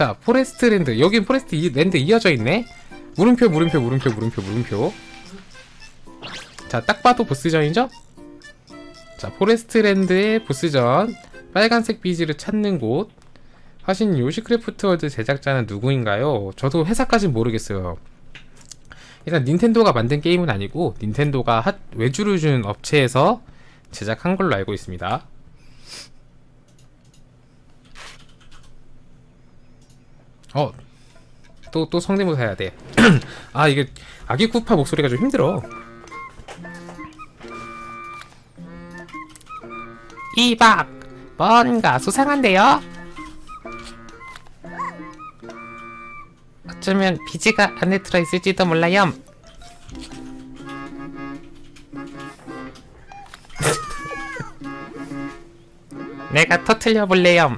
자 포레스트 랜드. 여긴 포레스트 이, 랜드 이어져 있네. 물음표 물음표 물음표 물음표 물음표. 자 딱 봐도 보스전이죠? 자 포레스트 랜드의 보스전. 빨간색 비지를 찾는 곳. 하신 요시크래프트 월드 제작자는 누구인가요? 저도 회사까진 모르겠어요. 일단 닌텐도가 만든 게임은 아니고 닌텐도가 핫- 외주를 준 업체에서 제작한 걸로 알고 있습니다 어, 또, 또 성대모사 해야 돼. 아, 이게, 아기 쿠파 목소리가 좀 힘들어. 이박, 뭔가 수상한데요? 어쩌면 비지가 안에 들어있을지도 몰라요. 내가 터틀려 볼래요.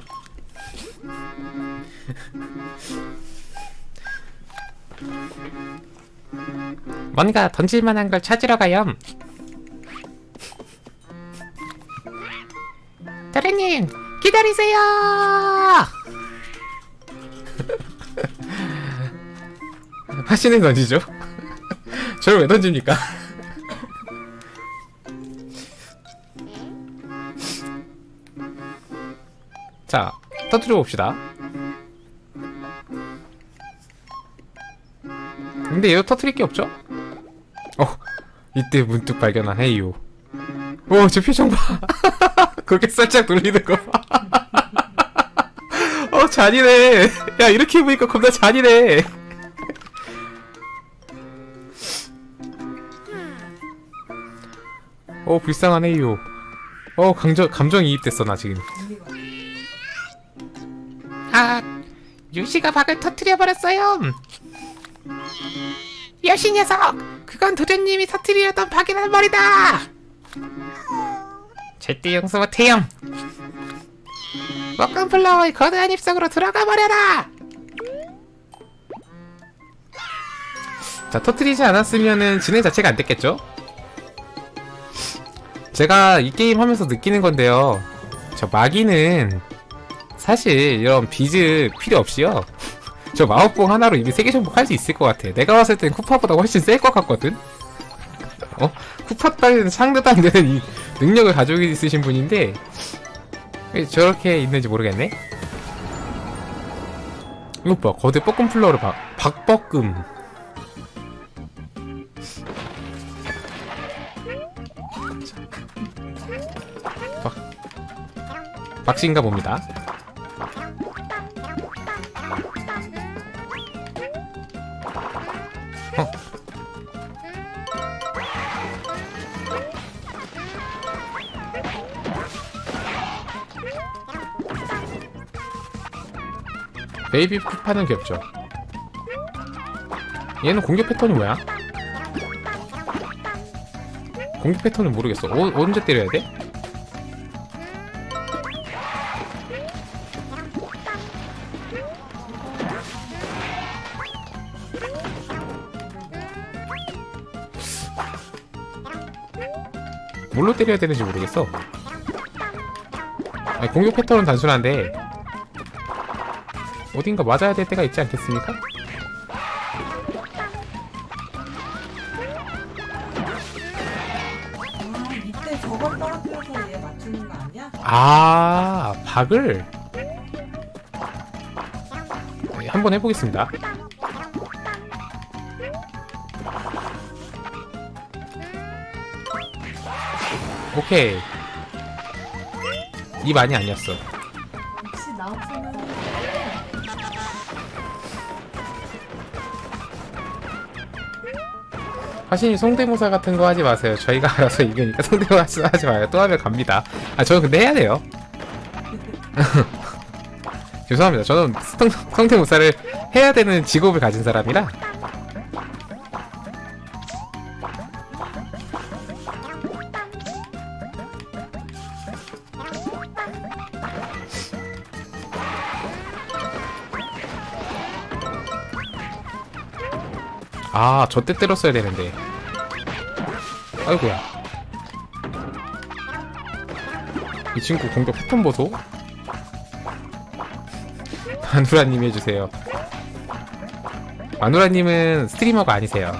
뭔가 던질만한 걸 찾으러 가요. 대리님 기다리세요. 하시는 던지죠? 저를 왜 던집니까? 자, 터뜨려 봅시다. 근데 얘도 터트릴 게 없죠? 어, 이때 문득 발견한 헤이요. 오, 저 표정 봐. 그렇게 살짝 돌리는 거 봐. 어, 잔이네. 야, 이렇게 보니까 겁나 잔이네. 어, 불쌍한 헤이요. 어, 감정, 감정이입됐어, 나 지금. 아, 유시가 박을 터트려 버렸어요. 여시 녀석! 그건 도련님이 터트리려던 박이란 말이다! 절대 용서 못해요! 먹간 플라워의 거대한 입속으로 들어가 버려라! 자, 터트리지 않았으면은 진행 자체가 안 됐겠죠? 제가 이 게임 하면서 느끼는 건데요. 저 마기는 사실 이런 비즈 필요 없이요. 저 마법봉 하나로 이미 세계 정복 할 수 있을 것 같아. 내가 봤을 땐 쿠파보다 훨씬 셀 것 같거든. 어? 쿠파 따위는 상대도 안 되는 이 능력을 가지고 있으신 분인데 왜 저렇게 있는지 모르겠네. 이거 봐, 거대 뻐끔 플러를 봐. 박뻐끔. 박, 박씨인가 봅니다. 베이비 푸파는 귀엽죠. 얘는 공격 패턴이 뭐야? 공격 패턴은 모르겠어. 어, 언제 때려야 돼? 뭘로 때려야 되는지 모르겠어. 아니, 공격 패턴은 단순한데 어딘가 맞아야 될 때가 있지 않겠습니까? 아, 이때 저걸 떨어뜨려서 얘 맞추는 거 아니야? 아 박을 네, 한번 해보겠습니다. 오케이 이 많이 아니었어. 하신이 성대모사 같은 거 하지 마세요. 저희가 알아서 이기니까 성대모사 하지 마요. 또 하면 갑니다. 아 저는 근데 해야 돼요. 죄송합니다. 저는 성, 성대모사를 해야 되는 직업을 가진 사람이라. 아, 저 때 때렸어야 되는데. 아이고야. 이 친구 공격 패턴 보소? 마누라님 해주세요. 마누라님은 스트리머가 아니세요.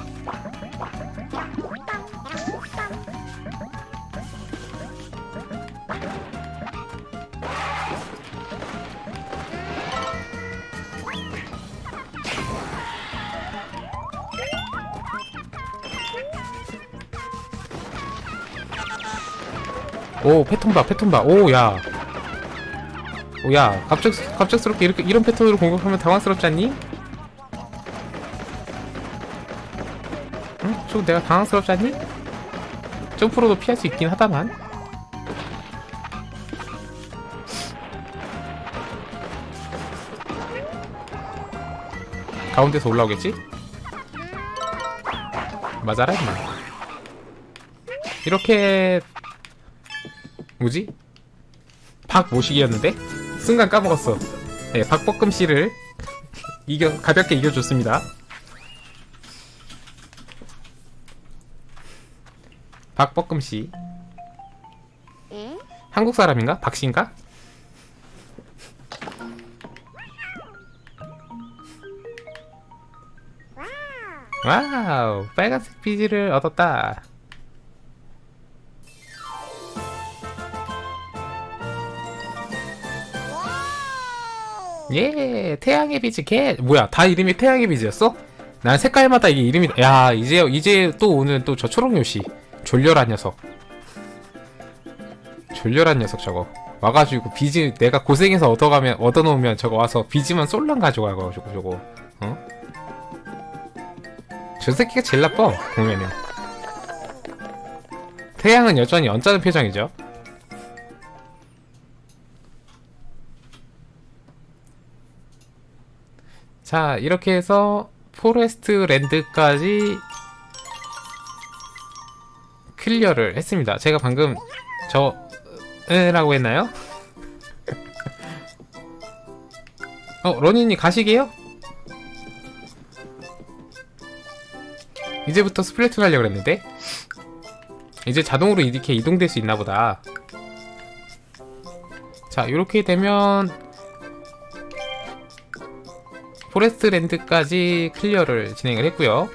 오 패턴 봐 패턴 봐오야 오야 갑작 갑작스럽게 이렇게 이런 패턴으로 공격하면 당황스럽지 않니? 응? 좀 내가 당황스럽지 않니? 점프로도 피할 수 있긴 하다만 가운데서 올라오겠지? 맞아라 임마 이렇게 뭐지? 박모식이었는데 순간 까먹었어. 네, 박볶음 씨를 이겨 가볍게 이겨줬습니다. 박볶음 씨. 한국 사람인가? 박 씨인가? 와우, 빨간색 비지를 얻었다. 예, 태양의 비즈 개. 뭐야, 다 이름이 태양의 비즈였어? 난 색깔마다 이게 이름이. 야, 이제 이제 또 오늘 또 저 초록 요시 졸렬한 녀석. 졸렬한 녀석 저거. 와가지고 비즈 내가 고생해서 얻어가면 얻어놓으면 저거 와서 비즈만 쏠랑 가져가가지고 저거. 어? 저 새끼가 제일 나빠 보면은. 태양은 여전히 언짢은 표정이죠. 자, 이렇게 해서 포레스트 랜드까지 클리어를 했습니다. 제가 방금 저 으라고 했나요? 어, 러니님 가시게요? 이제부터 스플래툰 하려고 그랬는데 이제 자동으로 이렇게 이동될 수 있나 보다. 자, 이렇게 되면 포레스트 랜드까지 클리어를 진행을 했고요.